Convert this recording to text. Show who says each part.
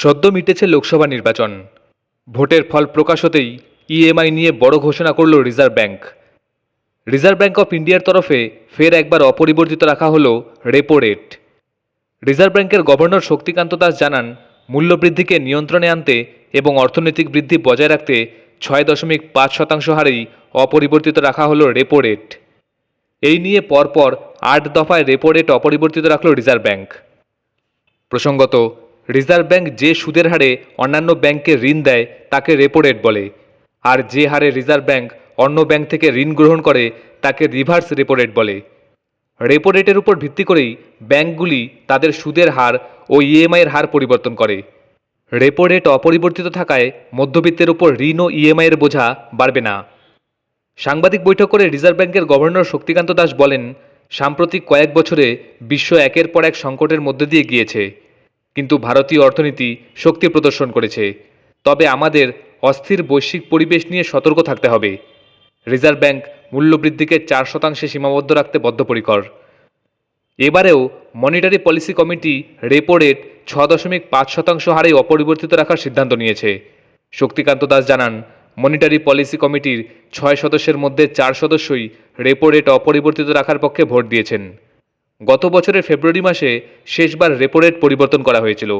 Speaker 1: সদ্য মিটেছে লোকসভা নির্বাচন। ভোটের ফল প্রকাশ হতেই ইএমআই নিয়ে বড় ঘোষণা করল reserve bank. Reserve bank of ইন্ডিয়ার তরফে ফের একবার অপরিবর্তিত রাখা হলো রেপো রেট রিজার্ভ ব্যাংকের গভর্নর শক্তিকান্ত দাস জানান, মূল্যবৃদ্ধিকে নিয়ন্ত্রণে আনতে এবং অর্থনৈতিক বৃদ্ধি বজায় রাখতে ছয় দশমিক পাঁচ শতাংশ হারেই অপরিবর্তিত রাখা হলো রেপো রেট এই নিয়ে পরপর আট দফায় রেপো রেট অপরিবর্তিত রাখল রিজার্ভ ব্যাংক। প্রসঙ্গত রিজার্ভ ব্যাংক যে সুদের হারে অন্যান্য ব্যাংকে ঋণ দেয়, তাকে রেপো রেট বলে। আর যে হারে রিজার্ভ ব্যাংক অন্য ব্যাংক থেকে ঋণ গ্রহণ করে, তাকে রিভার্স রেপো রেট বলে। রেপো রেটের উপর ভিত্তি করেই ব্যাংকগুলি তাদের সুদের হার ও ইএমআইয়ের হার পরিবর্তন করে। রেপো রেট অপরিবর্তিত থাকায় মধ্যবিত্তের উপর ঋণ ও ইএমআইয়ের বোঝা বাড়বে না। সাংবাদিক বৈঠক করে রিজার্ভ ব্যাংকের গভর্নর শক্তিকান্ত দাস বলেন, সাম্প্রতিক কয়েক বছরে বিশ্ব একের পর এক সংকটের মধ্যে দিয়ে গিয়েছে। কিন্তু ভারতীয় অর্থনীতি শক্তি প্রদর্শন করেছে। তবে আমাদের অস্থির বৈশ্বিক পরিবেশ নিয়ে সতর্ক থাকতে হবে। রিজার্ভ ব্যাংক মূল্যবৃদ্ধিকে চার শতাংশে সীমাবদ্ধ রাখতে বদ্ধপরিকর। এবারেও monetary policy committee repo rate ছ দশমিক পাঁচ শতাংশ হারে অপরিবর্তিত রাখার সিদ্ধান্ত নিয়েছে। শক্তিকান্ত দাস জানান, মনিটারি পলিসি কমিটির ছয় সদস্যের মধ্যে চার সদস্যই রেপো রেট অপরিবর্তিত রাখার পক্ষে ভোট দিয়েছেন। গত বছরের ফেব্রুয়ারি মাসে শেষবার রেপো রেট পরিবর্তন করা হয়েছিল।